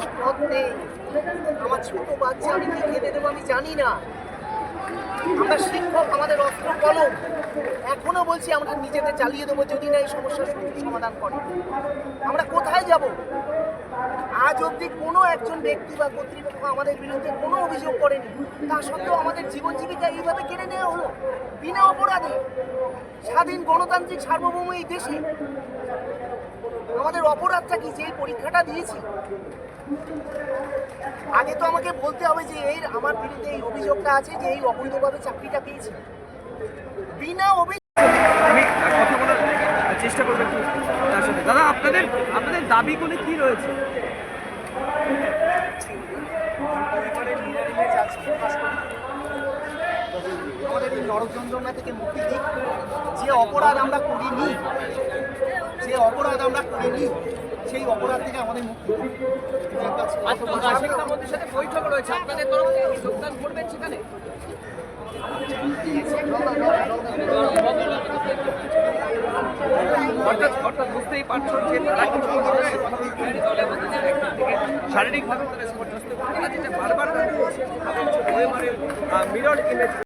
আর পথ নেই আমার ছোট বাচ্চা আমি কি খেতে দেবো আমি জানি না। আমরা শিক্ষক, আমাদের অস্ত্র কলম। এখনও বলছি আমরা নিজেদের চালিয়ে দেবো, যদি না এই সমস্যার সমাধান করে। আমরা কোথায় যাব? আজ অবধি কোনো একজন ব্যক্তি বা কর্তৃপক্ষ আমাদের বিরুদ্ধে কোনো অভিযোগ করেনি। তা সত্ত্বেও আমাদের জীবন জীবিকা এইভাবে কেড়ে নেওয়া হলো? বিনা অপরাধে স্বাধীন গণতান্ত্রিক সার্বভৌম এই দেশে আমাদের অপরাধটা কি? যে পরীক্ষাটা দিয়েছি। আগে তো আমাকে বলতে হবে যে এই আমার বিরুদ্ধে এই অভিযোগটা আছে যে এই অবৈধভাবে চাকরিটা পেয়েছি। বিনা অভিযোগ চেষ্টা করব একটু তার সাথে? দাদা আপনাদের আপনাদের দাবিগুলো কি রয়েছে। আমাদের এই নরক থেকে মুক্তি দিক যে অপরাধ আমরা করিনি অপরাধ আমরা সেই অপরাধ থেকে আমাদের মুক্তি। মন্ত্রীর সাথে বৈঠক রয়েছে। আপনাদের তরফ থেকে যোগদান করবেন সেখানে? অর্থাৎ অর্থাৎ বুঝতেই পারছ যে তারা কিছু শারীরিকভাবে তারা যেটা বারবার মিরর ইমেজ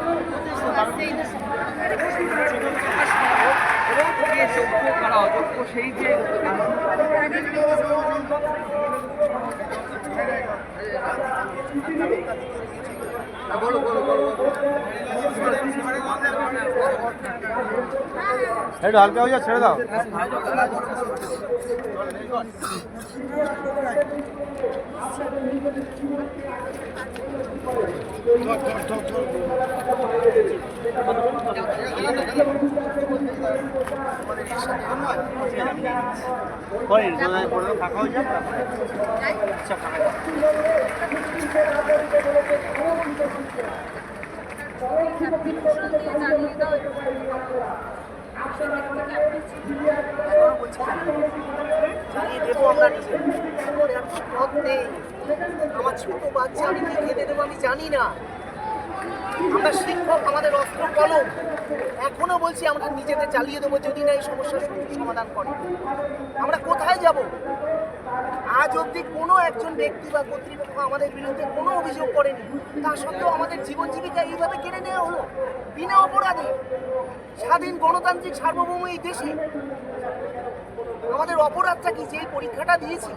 এবং যে যোগ্য কারা অযোগ্য সেই যে একটু হালকা হয়ে যা ছেড়ে দাও। ওই ফাঁকা চালিয়ে দেবো। আমরা আমার ছোট বাচ্চা আমি খেতে দেবো আমি জানি না আমরা শিক্ষক, আমাদের অস্ত্র কলম এখনও বলছি আমরা নিজেদের চালিয়ে দেবো, যদি না এই সমস্যার সমাধান করে। আমরা কোথায় যাব? আজ অবধি কোনো একজন ব্যক্তি বা কর্তৃপক্ষ আমাদের বিরুদ্ধে কোনো অভিযোগ করেনি। তা সত্ত্বেও আমাদের জীবন জীবিকা এইভাবে কেড়ে নেওয়া হলো? বিনা অপরাধে স্বাধীন গণতান্ত্রিক সার্বভৌম এই দেশে আমাদের অপরাধটা কি যে পরীক্ষাটা দিয়েছি?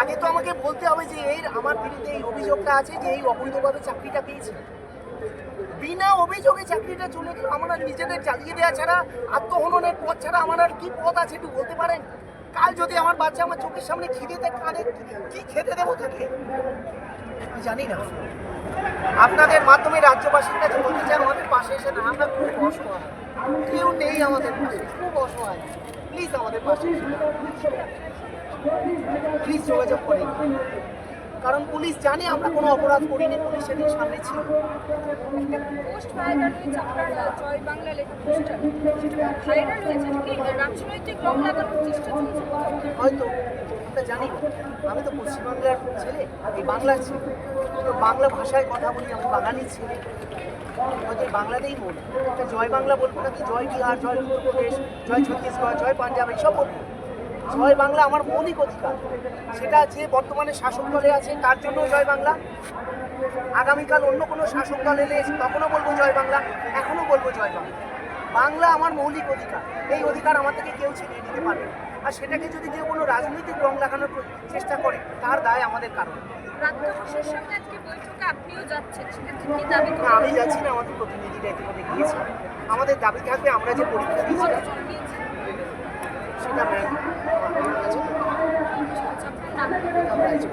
আগে তো আমাকে বলতে হবে যে এই আমার বিরুদ্ধে এই অভিযোগটা আছে যে এই অবৈধভাবে চাকরিটা পেয়েছে। বিনা অভিযোগে চাকরিটা চলে গেল, আমার নিজেদের চালিয়ে দেওয়া ছাড়া, আত্মহননের পথ ছাড়া আমার আর কি পথ আছে একটু বলতে পারেন? কাল যদি আমার বাচ্চা আমার চোখের সামনে খিদেতে কাঁদে, কি খেতে দেবো তাকে? জানি না। আপনাদের মাধ্যমে রাজ্যবাসীর কাছে বলতে চাই, আমাদের পাশে এসে না, আমরা খুব অসহায়। কেউ নেই আমাদের পাশে, খুব অসহায়। প্লিজ আমাদের পাশে প্লিজ যোগাযোগ করেন। কারণ পুলিশ জানে আমরা কোনো অপরাধ করিনি পুলিশ সেদিন সামনে ছিল। পোস্ট ভাইরাল হয়েছে আপনার জয় বাংলা লেখা পোস্টার। সেটা ভাইরাল হয়েছে রাজনৈতিক রং লাগানোর চেষ্টা চলছে? হয়তো আমরা জানি আমি তো পশ্চিমবাংলার ছেলে এই বাংলার ছেলে। তো বাংলা ভাষায় কথা বলি আমি বাঙালি ছেলে। হয়তো এই বাংলাতেই বলি। এটা জয় বাংলা বলব নাকি জয় বিহার জয় উত্তরপ্রদেশ জয় ছত্তিশগড় জয় পাঞ্জাব এইসব বলব। জয় বাংলা আমার মৌলিক অধিকার। সেটা যে বর্তমানে শাসক দলে আছে তার জন্য জয় বাংলা। আগামীকাল অন্য কোনো শাসক দল এলে তখনও বলব জয় বাংলা এখনও বলব জয় বাংলা। বাংলা আমার মৌলিক অধিকার। এই অধিকার আমার থেকে কেউ ছিনিয়ে নিতে পারবে। আর সেটাকে যদি কেউ কোনো রাজনৈতিক রং লাগানোর চেষ্টা করে তার দায় আমাদের কারণ। আমি যাচ্ছি না আমাদের প্রতিনিধিরা ইতিমধ্যে গিয়েছে আমাদের দাবি থাকবে আমরা যে পরীক্ষা দিয়েছিলাম কতজন গিয়েছেন সেটা আমরা আমার কাছে আচ্ছা, আপনার নাম আমরা আছি।